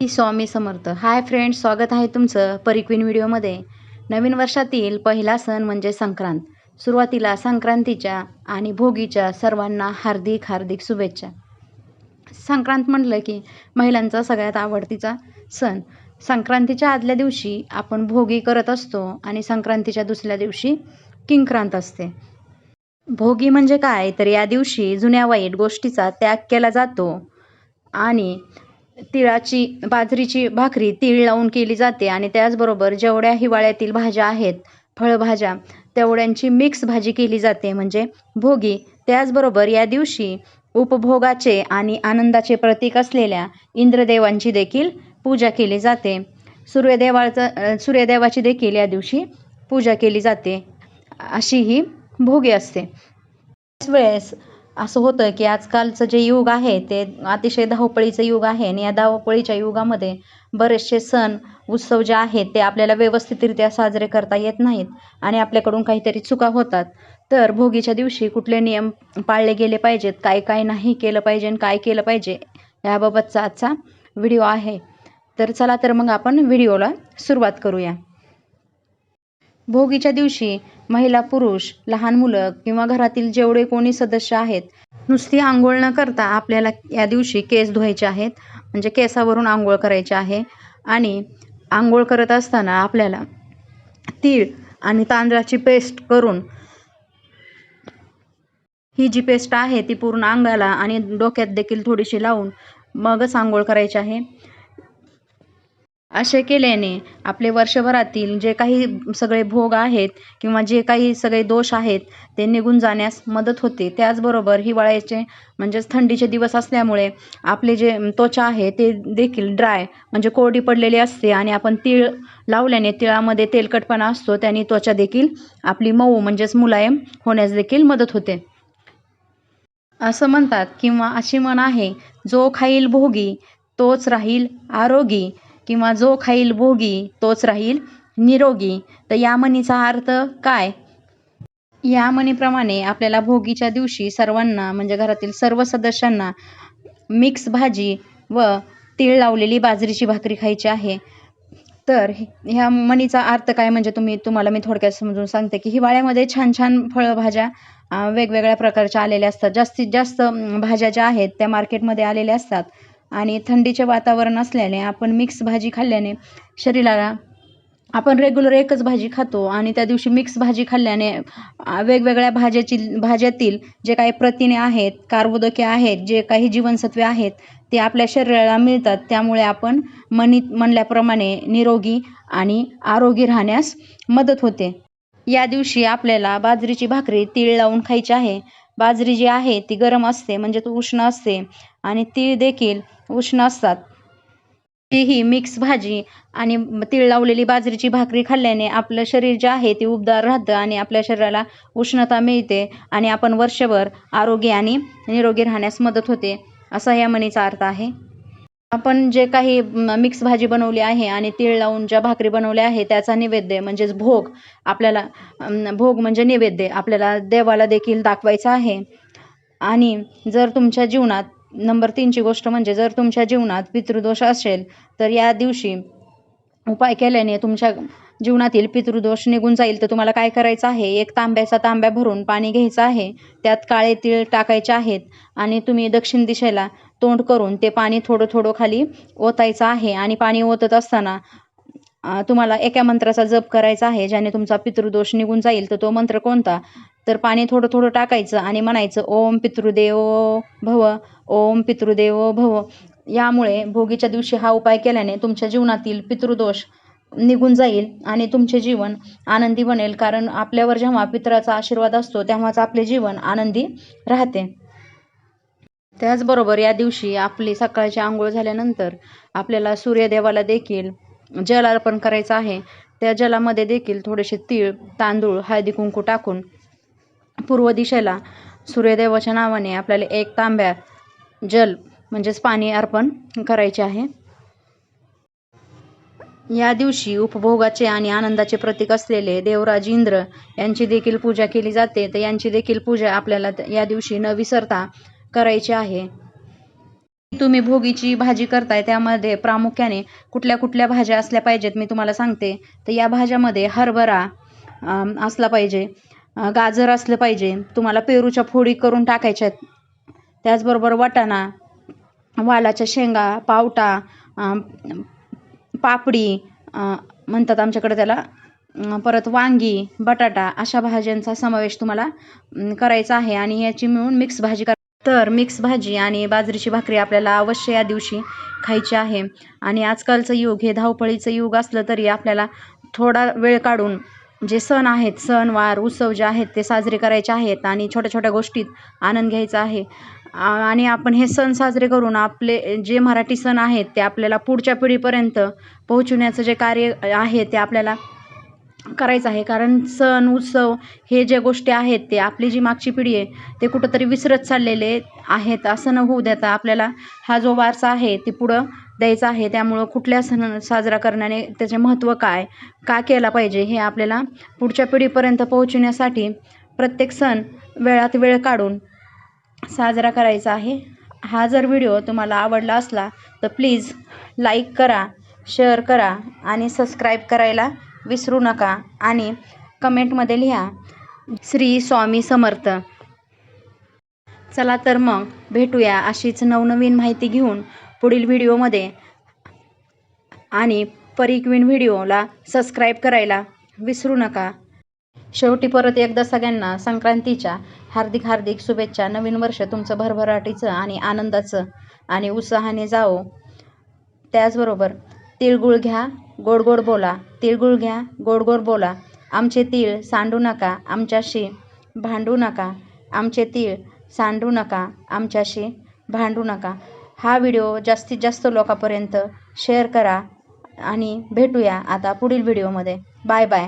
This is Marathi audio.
स्वामी समर्थ. हाय फ्रेंड्स स्वागत आहे तुमचं परिक्वीन व्हिडिओमध्ये. नवीन वर्षातील पहिला सण म्हणजे संक्रांत. सुरुवातीला संक्रांतीच्या आणि भोगीच्या सर्वांना हार्दिक हार्दिक शुभेच्छा. संक्रांत म्हटलं की महिलांचा सगळ्यात आवडतीचा सण. संक्रांतीच्या आदल्या दिवशी आपण भोगी करत असतो आणि संक्रांतीच्या दुसऱ्या दिवशी किंक्रांत असते. भोगी म्हणजे काय? तर या दिवशी जुन्या वाईट गोष्टीचा त्याग केला जातो आणि तिळाची बाजरीची भाकरी तीळ लावून केली जाते आणि त्याचबरोबर जेवढ्या हिवाळ्यातील भाज्या आहेत फळभाज्या तेवढ्यांची मिक्स भाजी केली जाते म्हणजे भोगी. त्याचबरोबर या दिवशी उपभोगाचे आणि आनंदाचे प्रतीक असलेल्या इंद्रदेवांची देखील पूजा केली जाते. सूर्यदेवाचं सूर्यदेवाची देखील या दिवशी पूजा केली जाते. अशी ही भोगी असते. त्याच वेळेस असं होतं की आजकालचं जे युग आहे ते अतिशय धावपळीचं युग आहे आणि या धावपळीच्या युगामध्ये बरेचसे सण उत्सव जे आहेत ते आपल्याला व्यवस्थितरित्या साजरे करता येत नाहीत आणि आपल्याकडून काहीतरी चुका होतात. तर भोगीच्या दिवशी कुठले नियम पाळले गेले पाहिजेत? काय काय नाही केलं पाहिजे आणि काय केलं पाहिजे? याबाबतचा आजचा व्हिडिओ आहे. तर चला तर मग आपण व्हिडिओला सुरुवात करूया. भोगीच्या दिवशी महिला पुरुष लहान मुलं किंवा घरातील जेवढे कोणी सदस्य आहेत नुसती आंघोळ न करता आपल्याला या दिवशी केस धुवायचे आहेत. म्हणजे केसावरून आंघोळ करायचे आहे. आणि आंघोळ करत असताना आपल्याला तीळ आणि तांदळाची पेस्ट करून ही जी पेस्ट आहे ती पूर्ण अंगाला आणि डोक्यात देखील थोडीशी लावून मगच आंघोळ करायची आहे. असे केल्याने आपले वर्षभरातील जे काही सगळे भोग आहेत किंवा जे काही सगळे दोष आहेत ते निघून जाण्यास मदत होते. त्याचबरोबर हिवाळ्याचे म्हणजेच थंडीचे दिवस असल्यामुळे आपले जे त्वचा आहे ते देखील ड्राय म्हणजे कोरडी पडलेली असते आणि आपण तीळ लावल्याने तिळामध्ये तेलकटपणा असतो त्याने त्वचा देखील आपली मऊ म्हणजेच मुलायम होण्यास देखील मदत होते. असं म्हणतात किंवा अशी म्हण आहे जो खाईल भोगी तोच राहील आरोगी. किंवा जो खाईल भोगी तोच राहील निरोगी. तर या म्हणीचा अर्थ काय? या म्हणीप्रमाणे आपल्याला भोगीच्या दिवशी सर्वांना म्हणजे घरातील सर्व सदस्यांना मिक्स भाजी व तीळ लावलेली बाजरीची भाकरी खायची आहे. तर ह्या म्हणीचा अर्थ काय? म्हणजे तुम्ही तुम्हाला मी थोडक्यात समजून सांगते की हिवाळ्यामध्ये छान छान फळभाज्या वेगवेगळ्या प्रकारच्या आलेल्या असतात. जास्तीत जास्त भाज्या ज्या आहेत त्या मार्केटमध्ये आलेल्या असतात. आणि थंडीचे वातावरण असल्याने आपण मिक्स भाजी खाल्ल्याने शरीराला आपण रेग्युलर एकच भाजी खातो आणि त्या दिवशी मिक्स भाजी खाल्ल्याने वेगवेगळ्या भाज्याची भाज्यातील जे काही प्रथिने आहेत कार्बोदके आहेत जे काही जीवनसत्वे आहेत ते आपल्या शरीराला मिळतात. त्यामुळे आपण मनी म्हणल्याप्रमाणे निरोगी आणि आरोगी राहण्यास मदत होते. या दिवशी आपल्याला बाजरीची भाकरी तीळ लावून खायची आहे. बाजरी जी आहे ती गरम असते म्हणजे तो उष्ण असते. आणि ती देखील उष्ण असतात. ही मिक्स भाजी आणि तीळ लावलेली बाजरीची भाकरी खाल्ल्याने आपलं शरीर जे आहे ते उबदार राहतं आणि आपल्या शरीराला उष्णता मिळते आणि आपण वर्षभर आरोग्य आणि निरोगी राहण्यास मदत होते असा या म्हणीचा अर्थ आहे. आपण जे काही मिक्स भाजी बनवली आहे आणि तीळ लावून ज्या भाकरी बनवल्या आहे त्याचा नैवेद्य म्हणजेच भोग आपल्याला भोग म्हणजे नैवेद्य आपल्याला देवाला देखील दाखवायचा आहे. आणि जर तुमच्या जीवनात नंबर तीनची गोष्ट म्हणजे जर तुमच्या जीवनात पितृदोष असेल तर या दिवशी उपाय केल्याने तुमच्या जीवनातील पितृदोष निघून जाईल. तर तुम्हाला काय करायचं आहे? एक तांब्याचा तांब्या भरून पाणी घ्यायचं आहे. त्यात काळे तीळ टाकायचे आहेत आणि तुम्ही दक्षिण दिशेला तोंड करून ते पाणी थोडं थोडं खाली ओतायचं आहे आणि पाणी ओतत असताना तुम्हाला एका मंत्राचा जप करायचा आहे ज्याने तुमचा पितृदोष निघून जाईल. तर तो मंत्र कोणता? तर पाणी थोडं थोडं टाकायचं आणि म्हणायचं ओम पितृदेव भव ओम पितृदेव भव. यामुळे भोगीच्या दिवशी हा उपाय केल्याने तुमच्या जीवनातील पितृदोष निघून जाईल आणि तुमचे जीवन आनंदी बनेल. कारण आपल्यावर जेव्हा पितराचा आशीर्वाद असतो तेव्हाच आपले जीवन आनंदी राहते. त्याचबरोबर या दिवशी आपली सकाळची आंघोळ झाल्यानंतर आपल्याला सूर्यदेवाला देखील जल अर्पण करायचं आहे. त्या जलामध्ये देखील थोडेसे तीळ तांदूळ हळदी कुंकू टाकून पूर्व दिशेला सूर्यदेवाच्या नावाने आपल्याला एक तांब्या जल म्हणजेच पाणी अर्पण करायचे आहे. या दिवशी उपभोगाचे आणि आनंदाचे प्रतीक असलेले देवराज इंद्र यांची देखील पूजा केली जाते. तर यांची देखील पूजा आपल्याला या दिवशी न विसरता करायची आहे. तुम्ही भोगीची भाजी करताय त्यामध्ये प्रामुख्याने कुठल्या कुठल्या भाज्या असल्या पाहिजेत मी तुम्हाला सांगते. तर या भाज्यामध्ये हरभरा असला पाहिजे. गाजर असलं पाहिजे. तुम्हाला पेरूच्या फोडी करून टाकायच्या आहेत. त्याचबरोबर वाटाणा वालाच्या शेंगा पावटा पापडी म्हणतात आमच्याकडे त्याला परत वांगी बटाटा अशा भाज्यांचा समावेश तुम्हाला करायचा आहे. आणि याची मिळून मिक्स भाजी करा तर मिक्स भाजी आणि बाजरीची भाकरी आपल्याला अवश्य या दिवशी खायची आहे. आणि आजकालचं युग हे धावपळीचं युग असलं तरी आपल्याला थोडा वेळ काढून जे सण आहेत सणवार उत्सव जे आहेत ते साजरे करायचे आहेत आणि छोट्या छोट्या गोष्टीत आनंद घ्यायचा आहे. आणि आपण हे सण साजरे करून आपले जे मराठी सण आहेत ते आपल्याला पुढच्या पिढीपर्यंत पोहोचवण्याचं जे कार्य आहे ते आपल्याला करायचं आहे. कारण सण उत्सव हे जे गोष्टी आहेत ते आपली जी मागची पिढी आहे ते कुठंतरी विसरत चाललेले आहेत. असं न होऊ देता आपल्याला हा जो वारसा आहे ते पुढं द्यायचा आहे. त्यामुळं कुठल्या सण साजरा करण्याने त्याचे महत्त्व काय? का केला पाहिजे? हे आपल्याला पुढच्या पिढीपर्यंत पोहोचण्यासाठी प्रत्येक सण वेळात वेळ काढून साजरा करायचा आहे. हा जर व्हिडिओ तुम्हाला आवडला असला तर प्लीज लाईक करा शेअर करा आणि सबस्क्राईब करायला विसरू नका आणि कमेंटमध्ये लिहा श्री स्वामी समर्थ. चला तर मग भेटूया अशीच नवनवीन माहिती घेऊन. पुढील व्हिडिओमध्ये. आणि परिक्विन व्हिडिओला सबस्क्राईब करायला विसरू नका. शेवटी परत एकदा सगळ्यांना संक्रांतीच्या हार्दिक हार्दिक शुभेच्छा. नवीन वर्ष तुमचं भरभराटीचं आणि आनंदाचं आणि उत्साहाने जावो. त्याचबरोबर तिळगुळ घ्या गोड गोड बोला. तिळगुळ घ्या गोड गोड बोला. आमचे तीळ सांडू नका आमच्याशी भांडू नका. आमचे तीळ सांडू नका आमच्याशी भांडू नका. हा व्हिडिओ जास्तीत जास्त लोकांपर्यंत शेअर करा आणि भेटूया आता पुढील व्हिडिओमध्ये बाय बाय